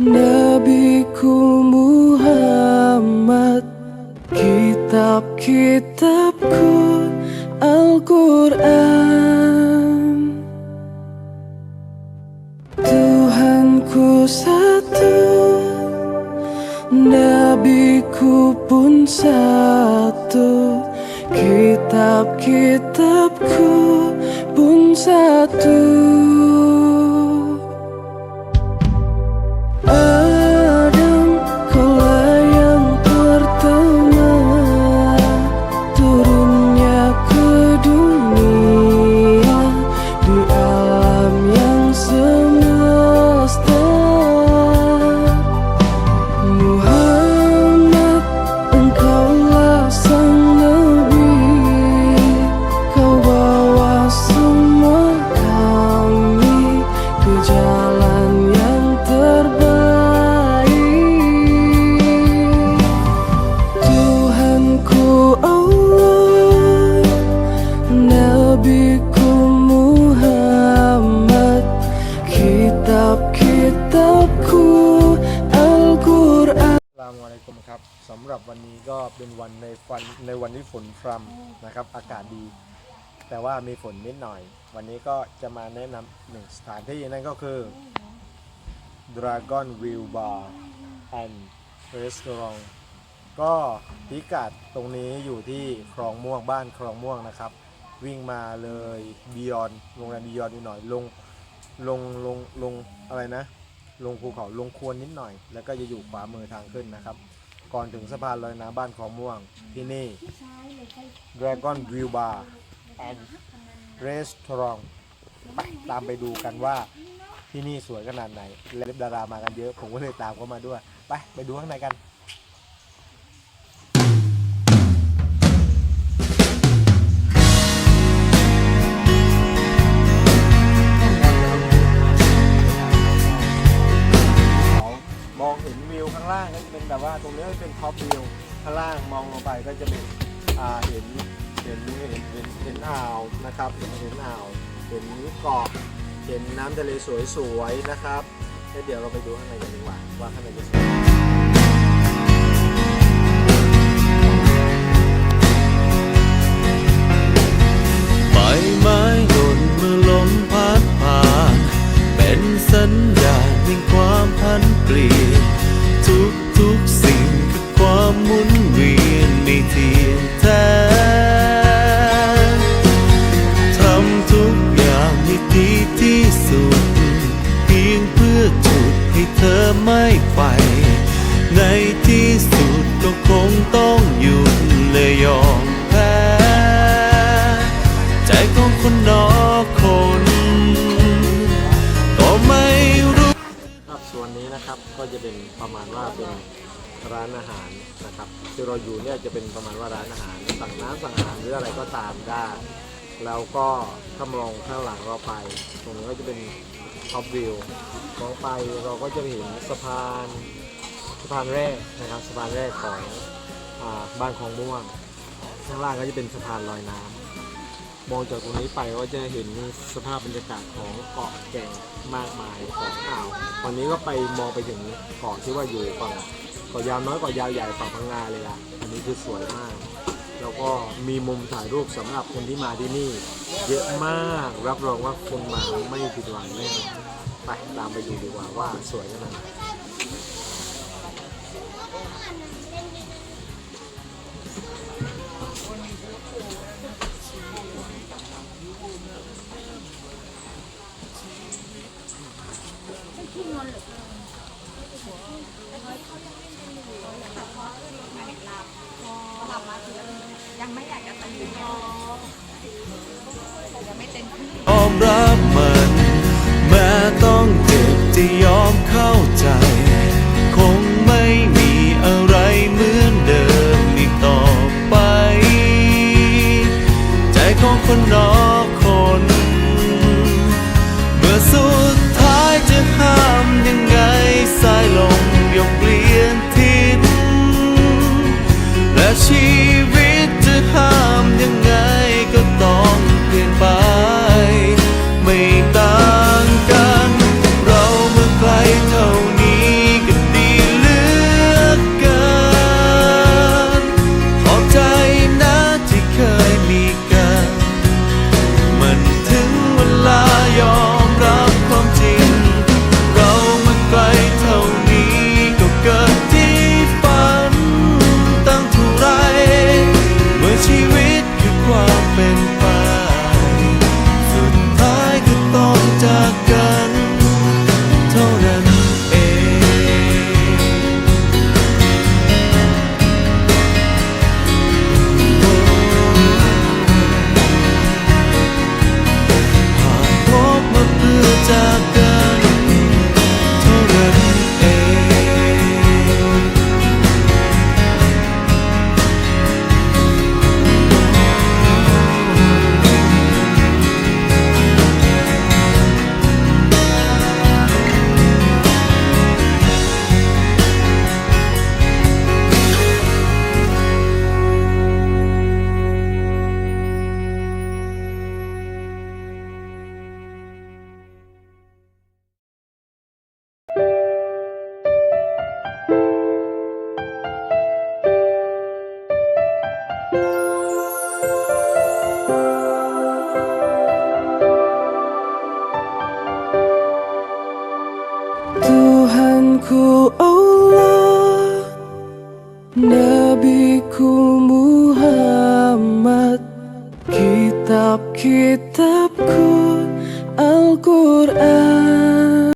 Nabiku Muhammad Kitab-kitabku Al-Quran. Tuhanku satu Nabiku pun satu Kitab-kitabku pun satu สลามอะลัยกุมครับสำหรับวันนี้ก็เป็นวันในฟันในวันที่ฝนพรำนะครับ อากาศดี แต่ว่ามีฝนนิดหน่อย วันนี้ก็จะมาแนะนำหนึ่งสถานที่นั่นก็คือ Dragon View Bar and Restaurant ก็พิกัดตรงนี้อยู่ที่คลองม่วงบ้านคลองม่วงนะครับ วิ่งมาเลยบิยอนโรงแรมบิยอนนิดหน่อยลงลงลงลงอะไรนะ ลงภูเขาลงควรนิดหน่อย แล้วก็จะอยู่ขวามือทางขึ้นนะครับ ก่อนถึงสะพานลอยน้ำบ้านคลองม่วงที่นี่ Dragon View Bar and Restaurant ไปตามไปดูกันว่าที่นี่สวยขนาดไหนและดารามากันเยอะ ผมก็เลยตามเขามาด้วย ไป ไปดูข้างในกัน เป็นท็อปวิวข้างล่างมองลงไปก็จะเป็นเห็นเห็นเห็นเห็นเห็นอ่าวนะครับเห็นเห็นอ่าวเห็นเกาะเห็นน้ำทะเลสวยๆนะครับแล้วเดี๋ยวเราไปดูข้างในกันดีกว่าว่าข้างในจะสวย ไป ในที่สุดก็คงต้องหยุดและยอมแพ้ ใจของคนนอกคน ก็ไม่รู้ครับส่วนนี้นะครับก็จะเป็นประมาณว่าเป็นร้านอาหารนะครับที่เราอยู่เนี่ยจะเป็นประมาณว่าร้านอาหารสั่งน้ำสั่งอาหารหรืออะไรก็ตามได้ แล้วก็ถ้ามองข้างหลังเราไป ตรงนี้ก็จะเป็นท็อปวิวมองไปเราก็จะเห็นสะพานสะพานแรกนะครับสะพานแรกของอบ้านของม่วงข้างล่างก็จะเป็นสะพานลอยน้ำมองจากตรงนี้ไปก็จะเห็นสภาพบรรยากาศของเกาะแก่งมากมายของอ่าวตอนนี้ก็ไปมองไปถึงเกาะที่ว่าอยู่ฝั่งเกาะยาวน้อยเกาะยาวใหญ่ฝั่งพังงาเลยล่ะอันนี้คือสวยมาก แล้วก็มีมุมถ่ายรูปสำหรับคนที่มาที่นี่ เยอะมากรับรองว่าคนมาไม่ผิดหวังแน่นอนไปตามไปดูดีกว่าว่าสวยขนาดไหน ข